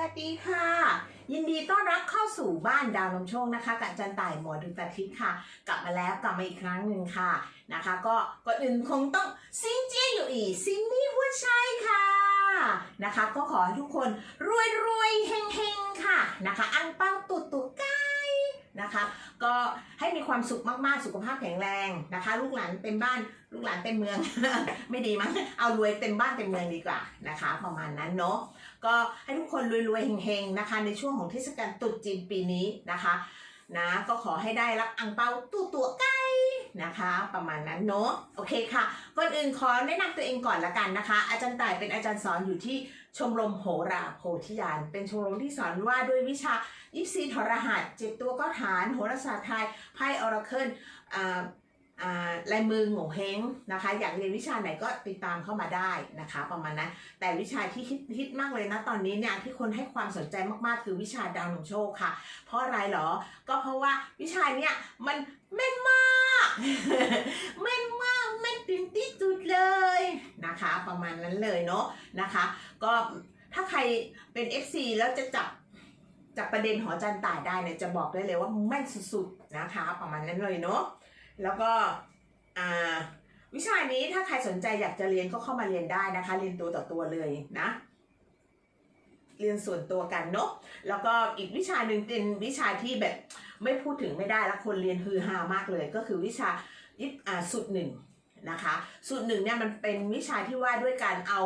วัสดีค่ะ ยินดีต้อนรับเข้าสู่บ้านดาวนมโชคนะคะกับจันต่ายหมอดูตาทิพย์ค่ะ กลับมาแล้วกลับมาอีกครั้งหนึ่งค่ะนะคะ ก็ก่อนอื่นคงต้องซิงเจียอยู่อีกซิงนี่หัวใจค่ะนะคะ ก็ขอให้ทุกคนรวยรวยเฮงเฮงค่ะนะคะ อังเป้าตุดตุดไก่นะคะก็ให้มีความสุขมาก ๆ สุขภาพแข็งแรงนะคะ ลูกหลานเต็มบ้าน ลูกหลานเต็มเมือง ไม่ดีมั้ง เอารวยเต็มบ้านเต็มเมืองดีกว่านะคะ ประมาณนั้นเนาะ ก็ให้ทุกคนรวยๆเฮงๆนะคะ ในช่วงของเทศกาลตรุษจีนปีนี้นะคะนะก็ขอให้ได้รับอังเปาตู้ตัวไก่นะคะ ประมาณนั้นเนาะโอเคค่ะก่อนอื่นขอแนะนำตัวเองก่อนละกันนะคะ อาจารย์ต่ายเป็นอาจารย์สอนอยู่ที่ชมรมโหราโพธิญาณเป็นชมรมที่สอนว่าด้วยวิชายิปซีทรหัสเจ็ดตัวก็ฐานโหราศาสตร์ไทยไพ่ออราเคิลอ่าอ่า ลายมือโง่เฮงนะคะ อยากเรียนวิชาไหนก็ติดตามเข้ามาได้นะคะ ประมาณนั้นแต่วิชาที่ฮิตฮตมากเลยนะตอนนี้เนี่ยที่คนให้ความสนใจมากๆ คือวิชาดาวหนุงโชคค่ะ เพราะอะไรเหรอ ก็เพราะว่าวิชาเนี่ยมันแม่นมากแม่นมากแม่นถึงที่สุดเลยนะคะ ประมาณนั้นเลยเนาะนะคะ ก็ถ้าใครเป็น FC แล้วจะจับจับประเด็นหอจันต่ายได้เนี่ยจะบอกได้เลยว่าแม่นสุดๆนะคะ ประมาณนั้นเลยเนาะ แล้วก็อ่าวิชานี้ถ้าใครสนใจอยากจะเรียนก็เข้ามาเรียนได้นะคะ เรียนตัวต่อตัวเลยนะ เรียนส่วนตัวกันเนาะแล้วก็อีกวิชาหนึ่งเป็นวิชาที่แบบไม่พูดถึงไม่ได้แล้วคนเรียนฮือฮามากเลย ก็คือวิชายิบอ่าสุดหนึ่งนะคะสุดหนึ่งเนี่ยมันเป็นวิชาที่ว่าด้วยการเอา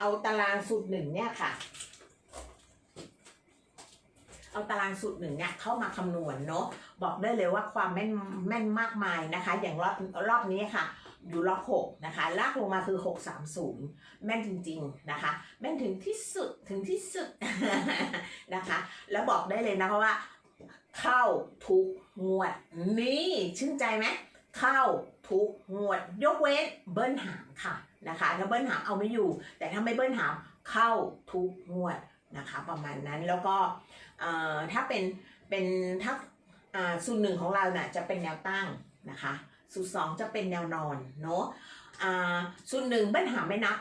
เอาตารางสุดหนึ่งเนี่ยค่ะ เอาตารางสูตรหนึ่งเนี่ยเข้ามาคำนวณเนาะบอกได้เลยว่าความแม่นแม่นมากมายนะคะ อย่างรอบรอบนี้ค่ะ อยู่รอบหกนะคะ ลากลงมาคือ630แม่นจริง ๆนะคะ แม่นถึงที่สุดถึงที่สุดนะคะ แล้วบอกได้เลยนะคะว่า เข้าทุกงวดนี่ชื่นใจไหมเข้าทุกงวดยกเว้นเบิ้ลหางค่ะนะคะถ้าเบิ้ลหางเอาไม่อยู่ แต่ถ้าไม่เบิ้ลหางเข้าทุกงวดนะคะ ประมาณนั้นแล้วก็ ถ้าเป็นเป็นถ้าสูตรหนึ่งของเราเนี่ยจะเป็นแนวตั้งนะคะสูตรสองจะเป็นแนวนอนเนาะสูตรหนึ่งเบิ้ลหามไม่นับ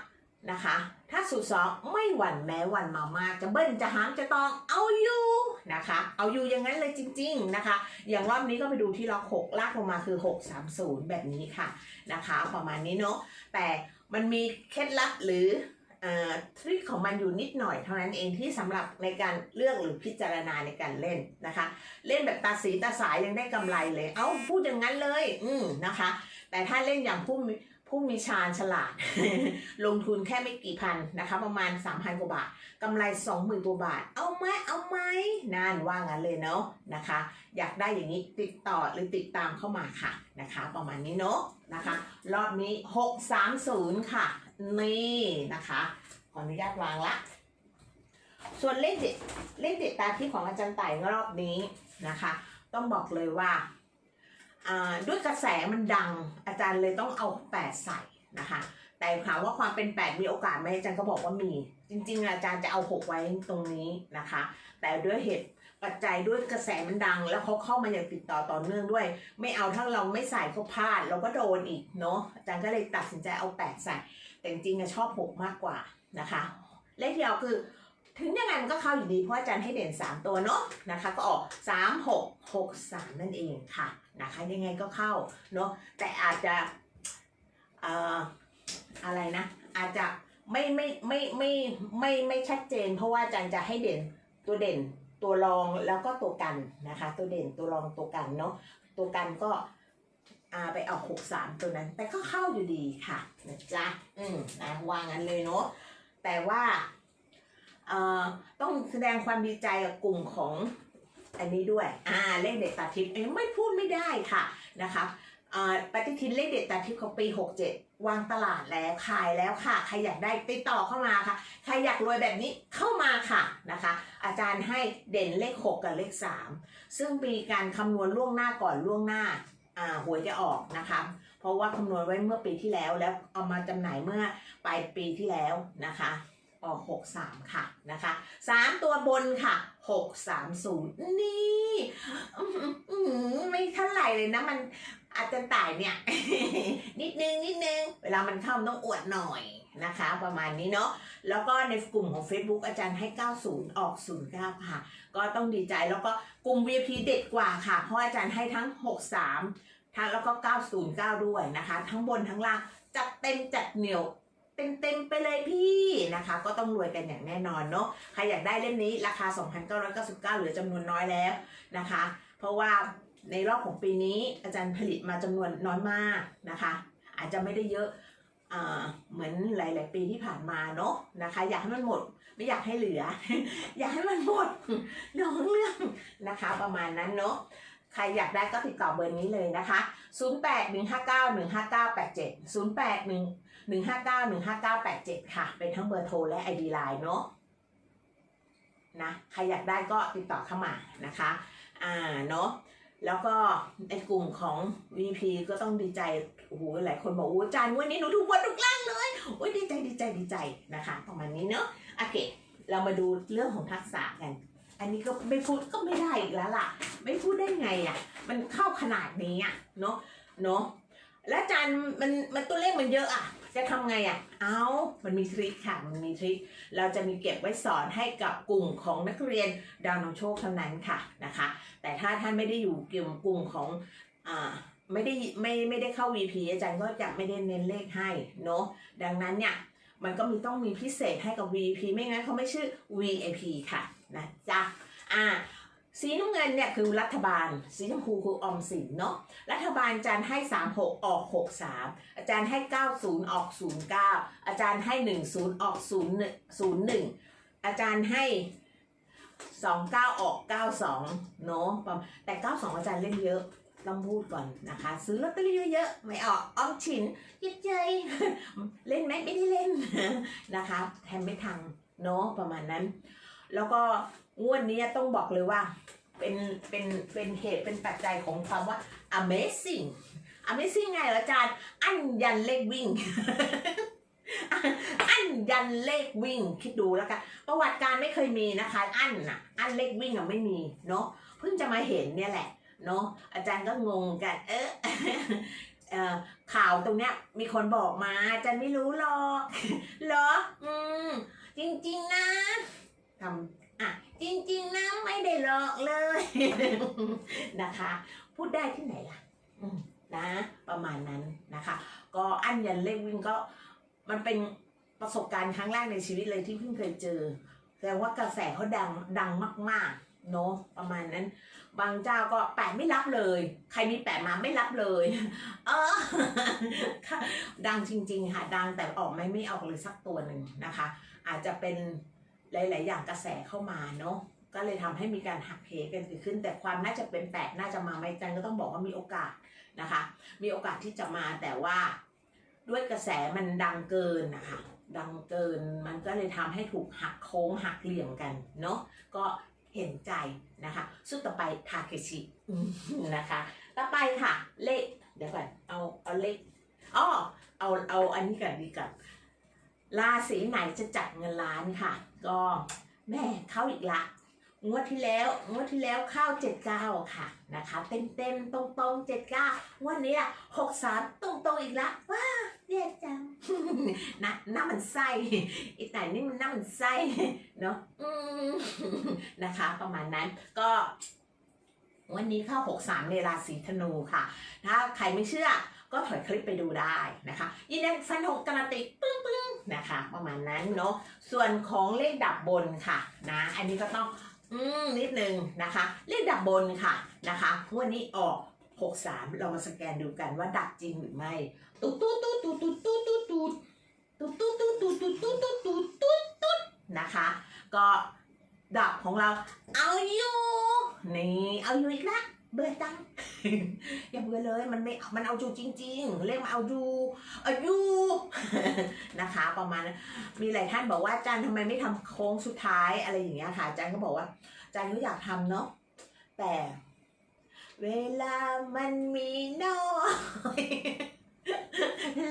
นะคะ ถ้าสูตรสองไม่หวั่นแม้หวั่นมามากจะเบิ้ลจะหามจะตองเอาอยู่นะคะ เอาอยู่อย่างนั้นเลยจริง ๆนะคะ อย่างรอบนี้ก็ไปดูที่ล็อกหกลากลงมาคือ630แบบนี้ค่ะนะคะ ประมาณนี้เนาะแต่มันมีเคล็ดลับหรือ ทริคของมันอยู่นิดหน่อยเท่านั้นเองที่สำหรับในการเลือกหรือพิจารณาในการเล่นนะคะ เล่นแบบตาสีตาสายยังได้กำไรเลย เอ้าพูดอย่างนั้นเลย อืมนะคะ แต่ถ้าเล่นอย่างผู้ผู้มีชาญฉลาด ลงทุนแค่ไม่กี่พันนะคะ ประมาณ 3,000 กว่าบาทกำไร 20,000กว่าบาท เอาไหมเอาไหมนั่นว่างั้นเลยเนาะนะคะ อยากได้อย่างนี้ติดต่อหรือติดตามเข้ามาค่ะนะคะ ประมาณนี้เนาะนะคะ รอบนี้ 630 ค่ะ นี่นะคะ ขออนุญาตวางละ ส่วนเลขเด็ดเลขเด็ดตาที่ของอาจารย์ไต่รอบนี้นะคะ ต้องบอกเลยว่าอ่าด้วยกระแสมันดังอาจารย์เลยต้องเอาแปดใส่นะคะ แต่ถามว่าความเป็นแปดมีโอกาสไหมอาจารย์ก็บอกว่ามี จริง ๆ อาจารย์จะเอาหกไว้ตรงนี้นะคะ แต่ด้วยเหตุปัจจัยด้วยกระแสมันดัง แล้วเขาเข้ามาอย่างติดต่อต่อเนื่องด้วย ไม่เอาถ้าเราไม่ใส่ก็พลาด เราก็โดนอีกเนาะอาจารย์ก็เลยตัดสินใจเอาแปดใส่ แต่จริงๆอะชอบหกมากกว่านะคะ เลขเดียวคือ ถึงยังไงมันก็เข้าอยู่ดีเพราะอาจารย์ให้เด่น 3 ตัวเนาะนะคะ ก็ออก 3 6 6 3 นั่นเองค่ะนะคะยังไงก็เข้าเนาะแต่อาจจะเอ่ออะไรนะ อาจจะไม่ไม่ไม่ไม่ไม่ไม่ชัดเจน เพราะว่าอาจารย์จะให้เด่นตัวเด่นตัวรองแล้วก็ตัวกันนะคะ ตัวเด่นตัวรองตัวกันเนาะตัวกันก็ อ่าไปเอาหกสามตัวนั้น แต่ก็เข้าอยู่ดีค่ะนะจ๊ะอืมนะวางงั้นเลยเนาะแต่ว่าเอ่อต้องแสดงความดีใจกับกลุ่มของอันนี้ด้วยอ่าเลขเด็ดตาทิพย์ไม่พูดไม่ได้ค่ะนะคะอ่าปฏิทินเลขเด็ดตาทิพย์ของปี 67 วางตลาดแล้วขายแล้วค่ะ ใครอยากได้ติดต่อเข้ามาค่ะ ใครอยากรวยแบบนี้เข้ามาค่ะนะคะ อาจารย์ให้เด่นเลข 6 กับเลข 3 ซึ่งมีการคำนวณล่วงหน้าก่อนล่วงหน้า หวยจะออกนะคะเพราะว่าคำนวณไว้เมื่อปีที่แล้วแล้วเอามาจำหน่ายเมื่อปลายปีที่แล้วนะคะออก63 ค่ะนะคะ3ตัวบนค่ะ 630 นี่ไม่เท่าไหร่เลยนะ มันอาจารย์ต่ายเนี่ย นิดนึง นิดนึง เวลามันเข้ามันต้องอวดหน่อยนะคะ ประมาณนี้เนาะแล้วก็ในกลุ่มของ Facebook อาจารย์ให้ 90 ออก 09 ค่ะ ก็ต้องดีใจแล้วก็กลุ่ม VIP เด็ดกว่าค่ะ เพราะอาจารย์ให้ทั้ง 63 ทั้งแล้วก็ 909 ด้วยนะคะ ทั้งบนทั้งล่างจัดเต็มจัดเหนียวเต็มเต็มๆไปเลยพี่นะคะ ก็ต้องรวยกันอย่างแน่นอนเนาะใครอยากได้เล่มนี้ราคา 2,999 เหลือจำนวนน้อยแล้วนะคะ เพราะว่าในรอบของปีนี้อาจารย์ผลิตมาจำนวนน้อยมากนะคะ อาจจะไม่ได้เยอะเหมือนหลาย ๆ ปีที่ผ่านมาเนาะนะคะ อยากให้มันหมด ไม่อยากให้เหลือ อยากให้มันหมดน้องเรื่องนะคะ ประมาณนั้นเนาะ ใครอยากได้ก็ติดต่อเบอร์นี้เลยนะคะ 0815915987 0811591587 ค่ะ เป็นทั้งเบอร์โทรและ ID Line เนาะนะ ใครอยากได้ก็ติดต่อเข้ามานะคะ อ่า เนาะแล้วก็ในกลุ่มของ VP ก็ต้องดีใจ โอ้โห หลายคนบอก โอ้จารย์วันนี้หนูถูกวันทุกล่างเลย โอ้ยดีใจดีใจดีใจนะคะ ประมาณนี้เนาะ โอเค เรามาดูเรื่องของทักษะกัน อันนี้ก็ไม่พูดก็ไม่ได้อีกแล้วล่ะ ไม่พูดได้ไงอะ มันเข้าขนาดนี้อะเนาะเนาะแล้วอาจารย์มันมันตัวเลขมันเยอะอะ จะทำไงอะ เอามันมีทริคค่ะ มันมีทริค เราจะมีเก็บไว้สอนให้กับกลุ่มของนักเรียนดาวนำโชคเท่านั้นค่ะนะคะ แต่ถ้าท่านไม่ได้อยู่กลุ่มกลุ่มของอ่าไม่ได้ไม่ไม่ได้เข้า VP อาจารย์ก็จะไม่ได้เน้นเลขให้เนาะดังนั้นเนี่ย มันก็มีต้องมีพิเศษให้กับ VP ไม่งั้นเขาไม่ชื่อ VIP ค่ะนะจ๊ะอ่าสีน้ำเงินเนี่ยคือรัฐบาล สีชมพูคือออมสินเนาะรัฐบาลอาจารย์ให้ 36 ออก 63 อาจารย์ให้ 90 ออก 09 อาจารย์ให้ 10 ออก01 01 อาจารย์ให้ 29 ออก 92 เนาะประมาณแต่ 92 อาจารย์เล่นเยอะ ต้องพูดก่อนนะคะ ซื้อลอตเตอรี่เยอะๆไม่ออกออมฉินยิดเจยเล่นไหมไม่ได้เล่นนะคะแทนไม่ทังเนาะประมาณนั้น แล้วก็งวดนี้ต้องบอกเลยว่า เป็นเป็นเป็นเหตุเป็นปัจจัยของความว่า amazing amazing ไงเหรออาจารย์ อันยันเลขวิ่งอันยันเลขวิ่งคิดดูแล้วกันประวัติการไม่เคยมีนะคะ อันน่ะ อันเลขวิ่งอะไม่มีเนาะเพิ่งจะมาเห็นเนี่ยแหละ เนาะอาจารย์ก็งงกัน เออเอ่อข่าวตรงเนี้ยมีคนบอกมาอาจารย์ไม่รู้หรอกเหรอ อืมจริง ๆ นะทำอะจริง ๆ นะไม่ได้หลอกเลยนะคะ พูดได้ที่ไหนล่ะอืมนะ ประมาณนั้นนะคะ ก็อันยันเลขวิ่งก็มันเป็นประสบการณ์ครั้งแรกในชีวิตเลยที่เพิ่งเคยเจอแต่ว่ากระแสเขาดังดังมาก ๆ เนาะประมาณนั้น บางเจ้าก็แปะไม่รับเลย ใครมีแปะมาไม่รับเลย เออดังจริง ๆ ค่ะ ดังแต่ออกไม่ไม่ออกเลยสักตัวหนึ่งนะคะ อาจจะเป็นหลาย ๆ อย่างกระแสเข้ามาเนาะก็เลยทำให้มีการหักเหกันเกิดขึ้น แต่ความน่าจะเป็นแปดน่าจะมาไหมจันก็ต้องบอกว่ามีโอกาสนะคะ มีโอกาสที่จะมาแต่ว่าด้วยกระแสมันดังเกินนะคะดังเกินมันก็เลยทำให้ถูกหักโค้งหักเหลี่ยมกันเนาะก็ เห็นใจนะคะสุดต่อไปทาเคชิอืมนะคะ ต่อไปค่ะ เลขเดี๋ยวก่อนเอาเอาเลขอ๋อเอาเอาอันนี้ก่อนดีกับราศีไหนจะจัดเงินล้านค่ะ ก็แม่เข้าอีกละงวดที่แล้วงวดที่แล้วเข้าเจ็ดเก้าค่ะนะคะ เต็มเต็มๆตรงตรงเจ็ดเก้างวดนี้อะหกสามตรงตรงๆอีกละว้า เรียจังนะหน้ามันไส้อีแต่นี่มันหน้ามันไส้เนาะอืมนะคะ ประมาณนั้นก็วันนี้เข้า 63 ในราศีธนูค่ะ ถ้าใครไม่เชื่อก็ถอยคลิปไปดูได้นะคะ ยินดีฟันธงการันตีปึ้งปึ้งนะคะ ประมาณนั้นเนาะ ส่วนของเลขดับบนค่ะนะ อันนี้ก็ต้อง อืมนิดนึงนะคะ เลขดับบนค่ะนะคะงวันนี้ออก 63 เรามาสแกนดูกันว่าดับจริงหรือไม่ตุ๊ดตุ๊ดตุ๊ดตุ๊ดตุ๊ดตุ๊ดตุ๊ดตุ๊ดตุ๊ดตุ๊ดตุ๊ดตุ๊ดตุ๊ดตุ๊ดตุ๊ดตุ๊ดตุ๊ดนะคะ ก็ดับของเราเอาอยู่นี่เอาอยู่อีกละเบื่อจังอย่าเบื่อเลยมันไม่มันเอาอยู่จริง ๆ เรียกมาเอาอยู่เอาอยู่นะคะ ประมาณมีหลายท่านบอกว่าอาจารย์ทำไมไม่ทำโค้งสุดท้ายอะไรอย่างเงี้ยค่ะอาจารย์ก็บอกว่าอาจารย์ก็อยากทำเนาะแต่ เวลามันมีน้อย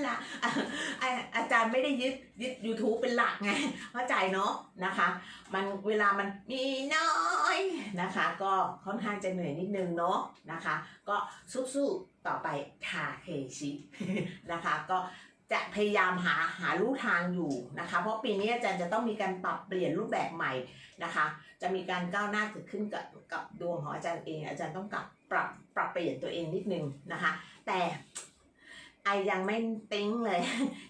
ละอะอะอาจารย์ไม่ได้ยึดยึด YouTube เป็นหลักไงเข้าใจเนาะนะคะ มันเวลามันมีน้อยนะคะ ก็ค่อนข้างจะเหนื่อยนิดนึงเนาะนะคะ ก็สู้ๆต่อไปทาเคชินะคะ ก็จะพยายามหาหาลู่ทางอยู่นะคะ เพราะปีนี้อาจารย์จะต้องมีการปรับเปลี่ยนรูปแบบใหม่นะคะ จะมีการก้าวหน้าเกิดขึ้นกับกับดวงของอาจารย์เอง อาจารย์ต้องกลับ ปรับปรับเปลี่ยนตัวเองนิดนึงนะคะ แต่ไอยังไม่ติ้งเลย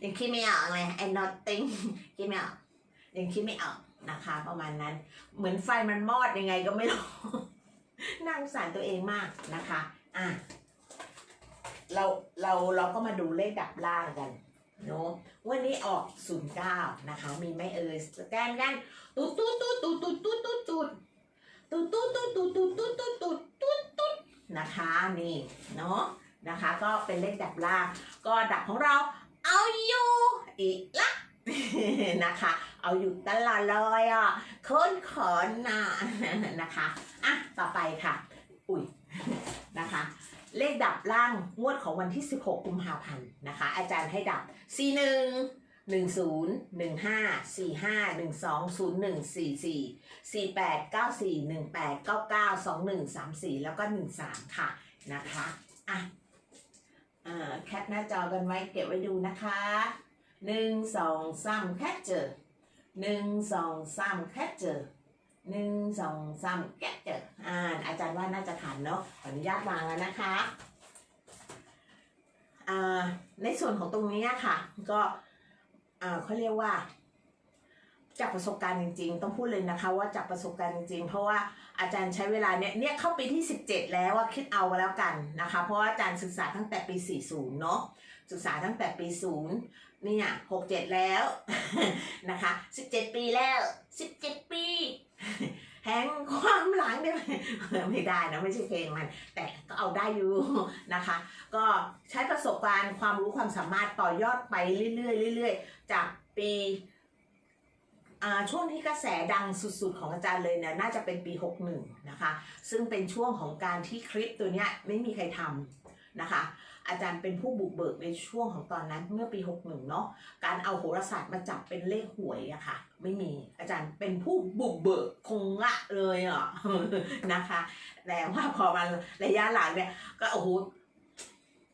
ยังคิดไม่ออกเลยไอ not think คิดไม่ออกยังคิดไม่ออกนะคะ ประมาณนั้นเหมือนไฟมันมอดยังไงก็ไม่รู้น่าสงสารตัวเองมากนะคะอะเราเราเราก็มาดูเลขดับล่างกันเนาะวันนี้ออก 09 นะคะ มีไหม่เอ่ยสแกนกันตุ๊ดตุ๊ดตุ๊ดตุ๊ดตุ๊ดตุ๊ดตุ๊ดตุ๊ดตุ๊ดตุ๊ดตุ๊ดตุ๊ดตุ๊ดตุ๊ดตุ๊ดตุ๊ดตุ๊ด นะคะนี่เนาะนะคะก็เป็นเลขดับล่าง ก็ดับของเราเอาอยู่อีกละนะคะ เอาอยู่ตลอดเลยอะคนขอนน่ะนะคะอะต่อไปค่ะ อุ้ยนะคะ เลขดับล่างงวดของวันที่ 16 กุมภาพันธ์นะคะ อาจารย์ให้ดับ หนึ่งศูนย์หนึ่งห้าสี่ห้าหนึ่งสองศูนย์หนึ่งสี่สี่สี่แปดเก้าสี่หนึ่งแปดเก้าเก้าสองหนึ่งสามสี่แล้วก็หนึ่งสามค่ะนะคะอะอ่าแคปหน้าจอกันไว้เก็บไว้ดูนะคะหนึ่งสองสามแคปเจอหนึ่งสองสามแคปเจอหนึ่งสองสามแคปเจออ่าอาจารย์ว่าน่าจะทันเนาะขออนุญาตวางแล้วนะคะอ่าในส่วนของตรงนี้ค่ะ ก็ เขาเรียกว่า จากประสบการณ์จริง ๆ ต้องพูดเลยนะคะ ว่าจากประสบการณ์จริงๆเพราะว่าอาจารย์ใช้เวลาเนี่ยเนี่ยเข้าปีที่ 17 แล้วว่าคิดเอาแล้วกันนะคะ เพราะว่าอาจารย์ศึกษาตั้งแต่ปี 40 เนาะศึกษาตั้งแต่ปี 0 เนี่ย67 แล้วนะคะ 17 ปีแล้ว 17 ปี แห่งความหลังได้ไหมไม่ได้นะไม่ใช่เพลงมัน แต่ก็เอาได้อยู่นะคะ ก็ใช้ประสบการณ์ความรู้ความสามารถต่อยอดไปเรื่อยๆเรื่อยๆ จากปีอาช่วงที่กระแสดังสุดๆของอาจารย์เลยเนี่ยน่าจะเป็นปี 61 นะคะ ซึ่งเป็นช่วงของการที่คลิปตัวเนี้ยไม่มีใครทำนะคะ อาจารย์เป็นผู้บุกเบิกในช่วงของตอนนั้นเมื่อปี 61 เนาะการเอาโหราศาสตร์มาจับเป็นเลขหวยอะค่ะ ไม่มีอาจารย์เป็นผู้บุกเบิกคงละเลยอะนะคะแต่ว่าพอมาระยะหลังเนี่ยก็โอ้โห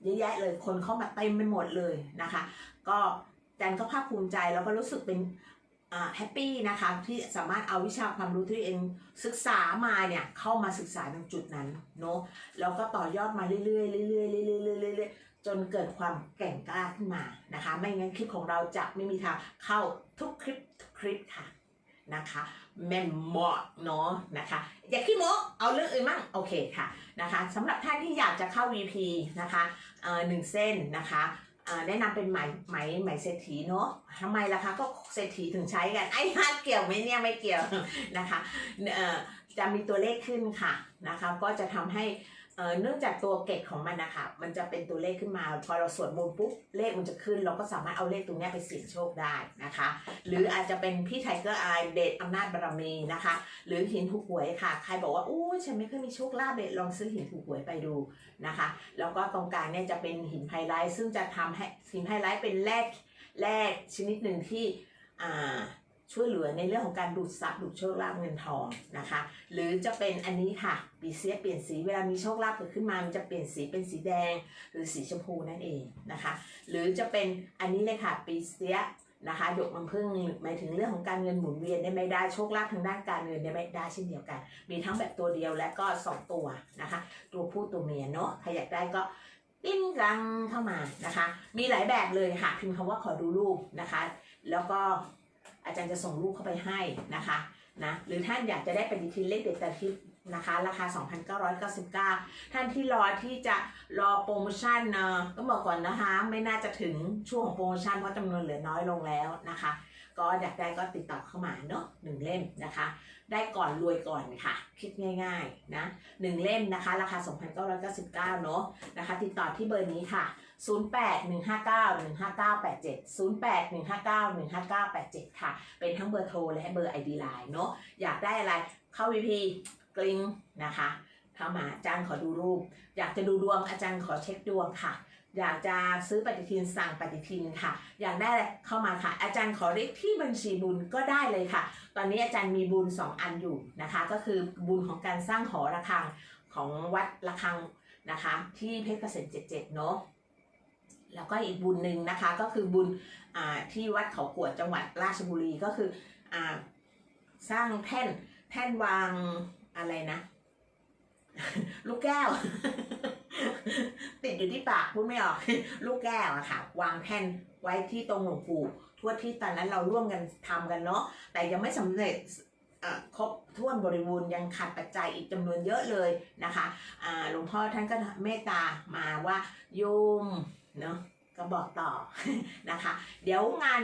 เยอะแยะเลยคนเข้ามาเต็มไปหมดเลยนะคะ ก็อาจารย์ก็ภาคภูมิใจแล้วก็รู้สึกเป็น แฮปปี้นะคะที่สามารถเอาวิชาความรู้ที่เองศึกษามาเนี่ยเข้ามาศึกษาในจุดนั้นเนาะแล้วก็ต่อยอดมาเรื่อยๆเรื่อยๆเรื่อยๆเรื่อยๆจนเกิดความแก่งกล้าขึ้นมานะคะ ไม่งั้นคลิปของเราจะไม่มีทางเข้าทุกคลิปทุกคลิปค่ะนะคะแม่นเหมาะเนาะนะคะ อย่าขี้โมเอาเรื่องอื่นมั่งโอเคค่ะนะคะสำหรับท่านที่อยากจะเข้า VP นะคะเอ่อหนึ่งเส้นนะคะ แนะนำเป็นไหมไหมไหมเศรษฐีเนาะทำไมล่ะคะก็เศรษฐีถึงใช้กันไอ้ฮาเกี่ยวไหมเนี่ยไม่เกี่ยวนะคะจะมีตัวเลขขึ้นค่ะนะคะก็จะทำให้ เอ่อเนื่องจากตัวเกตของมันนะคะมันจะเป็นตัวเลขขึ้นมา พอเราสวดมนต์ปุ๊บเลขมันจะขึ้น เราก็สามารถเอาเลขตรงนี้ไปเสี่ยงโชคได้นะคะ หรืออาจจะเป็นพี่ไทเกอร์ไอเดชอำนาจบารมีนะคะ หรือหินถูกหวยค่ะ ใครบอกว่าอู้ฉันไม่เคยมีโชคลาภเลยลองซื้อหินถูกหวยไปดูนะคะ แล้วก็ตรงกลางเนี่ยจะเป็นหินไฮไลท์ซึ่งจะทำให้หินไฮไลท์เป็นแร่แร่ชนิดหนึ่งที่อ่า ช่วยเหลือในเรื่องของการดูดซับดูดโชคลาภเงินทองนะคะ หรือจะเป็นอันนี้ค่ะปีเสียเปลี่ยนสีเวลามีโชคลาภเกิดขึ้นมามันจะเปลี่ยนสีเป็นสีแดง หรือสีชมพูนั่นเองนะคะ หรือจะเป็นอันนี้เลยค่ะปีเสียนะคะหยกน้ำผึ้งหมายถึงเรื่องของการเงินหมุนเวียนได้ไม่ได้โชคลาภทางด้านการเงินได้ไม่ได้เช่นเดียวกัน มีทั้งแบบตัวเดียวและก็สองตัวนะคะ ตัวผู้ตัวเมียเนาะใครอยากได้ก็ปิ้นรังเข้ามานะคะ มีหลายแบบเลยค่ะพิมพ์คำว่าขอดูรูปนะคะ แล้วก็ อาจารย์จะส่งรูปเข้าไปให้นะคะนะหรือท่านอยากจะได้ปฏิทินเลขเด็ดแต่ทิศนะคะราคา 2,999 ท่านที่รอที่จะรอโปรโมชั่นเนาะต้องบอกก่อนนะคะ ไม่น่าจะถึงช่วงของโปรโมชั่นเพราะจำนวนเหลือน้อยลงแล้วนะคะ ก็อยากได้ก็ติดต่อเข้ามาเนาะหนึ่งเล่มนะคะ ได้ก่อนรวยก่อนค่ะ คิดง่ายๆนะหนึ่งเล่มนะคะ ราคา 2,999 เนาะนะคะ ติดต่อที่เบอร์นี้ค่ะ 08-159-15987 08-159-15987 ค่ะ เป็นทั้งเบอร์โทรและเบอร์ ID Line เนาะอยากได้อะไรเข้า VP กลิงนะคะเข้ามาอาจารย์ขอดูรูป อยากจะดูดวงอาจารย์ขอเช็คดวงค่ะอยากจะซื้อปฏิทินสั่งปฏิทินค่ะ อยากได้อะไรเข้ามาค่ะ อาจารย์ขอเลขที่บัญชีบุญก็ได้เลยค่ะ ตอนนี้อาจารย์มีบุญ 2 อันอยู่นะคะ ก็คือบุญของการสร้างหอระฆังของวัดระฆังนะคะ ที่เพชรเกษม77เนาะ แล้วก็อีกบุญหนึ่งนะคะก็คือบุญที่วัดเขากวดจังหวัดราชบุรีก็คืออสร้างแท่นแท่นวางอะไรนะ ลูกแก้ว ติดอยู่ที่ปากพูดไม่ออก ลูกแก้วอะค่ะ วางแท่นไว้ที่ตรงหลวงปู่ทั่วที่ตอนนั้นเราร่วมกันทำกันเนาะแต่ยังไม่สำเร็จครบถ้วนบริบูรณ์ยังขาดปัจจัยอีกจำนวนเยอะเลยนะคะหลวงพ่อท่านก็เมตตามาว่าโยม เนาะก็บอกต่อนะคะ เดี๋ยวงาน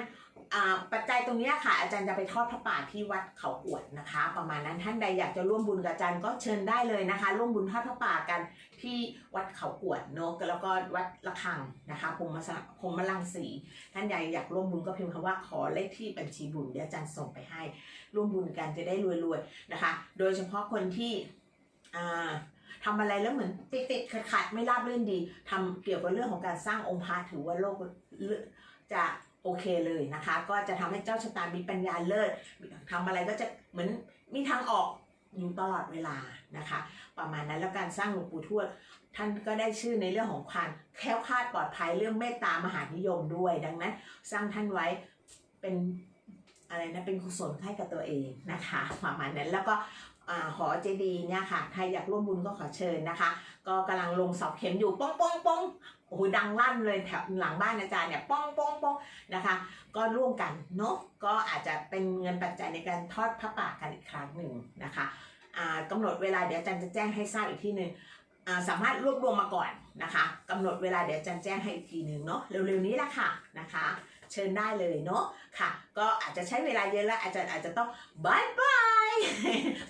ปัจจัยตรงนี้ค่ะ อาจารย์จะไปทอดพระป่าที่วัดเขาอวดนะคะ ประมาณนั้นท่านใดอยากจะร่วมบุญกับอาจารย์ก็เชิญได้เลยนะคะ ร่วมบุญทอดพระป่ากันที่วัดเขาอวดเนาะแล้วก็วัดระฆังนะคะพรมสพรมลังสีท่านใดอยากร่วมบุญก็พิมพ์คำว่าขอเลขที่บัญชีบุญเดี๋ยวอาจารย์ส่งไปให้ ร่วมบุญกันจะได้รวยๆนะคะ โดยเฉพาะคนที่อ่า ทำอะไรแล้วเหมือนติดติดขัดขัดๆไม่ราบรื่นดีทำเกี่ยวกับเรื่องของการสร้างองค์พระถือว่าโลกจะโอเคเลยนะคะ ก็จะทำให้เจ้าชะตามีปัญญาเลิศทำอะไรก็จะเหมือนมีทางออกอยู่ตลอดเวลานะคะ ประมาณนั้นแล้วการสร้างหลวงปู่ทวดท่านก็ได้ชื่อในเรื่องของความแค้วคลาดปลอดภัยเรื่องเมตตามหานิยมด้วย ดังนั้น สร้างท่านไว้เป็นอะไรนะเป็นกุศลให้กับตัวเองนะคะประมาณนั้นแล้วก็ หอเจดีย์เนี่ยค่ะ ใครอยากร่วมบุญก็ขอเชิญนะคะ ก็กำลังลงเสาเข็มอยู่ป้องป้องป้องโอ้โหดังลั่นเลยแถวหลังบ้านอาจารย์เนี่ยป้องป้องป้องนะคะ ก็ร่วมกันเนาะก็อาจจะเป็นเงินปัจจัยในการทอดพระป่ากันอีกครั้งหนึ่งนะคะอ่ากำหนดเวลาเดี๋ยวอาจารย์จะแจ้งให้ทราบอีกทีหนึ่งอ่าสามารถรวบรวมมาก่อนนะคะกำหนดเวลาเดี๋ยวอาจารย์แจ้งให้อีกทีหนึ่งเนาะเร็วๆนี้แหละค่ะนะคะ เชิญได้เลยเนาะค่ะ ก็อาจจะใช้เวลาเยอะแล้วอาจจะอาจจะต้องบายบาย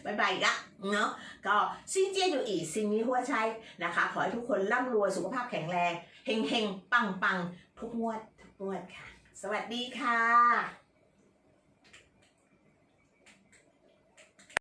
บายบายอีกละเนาะก็ซินเจียอยู่อีซินนี้หัวใช้นะคะ ขอให้ทุกคนร่ำรวยสุขภาพแข็งแรงเฮงเฮงปังปังทุกงวดทุกงวดค่ะ สวัสดีค่ะ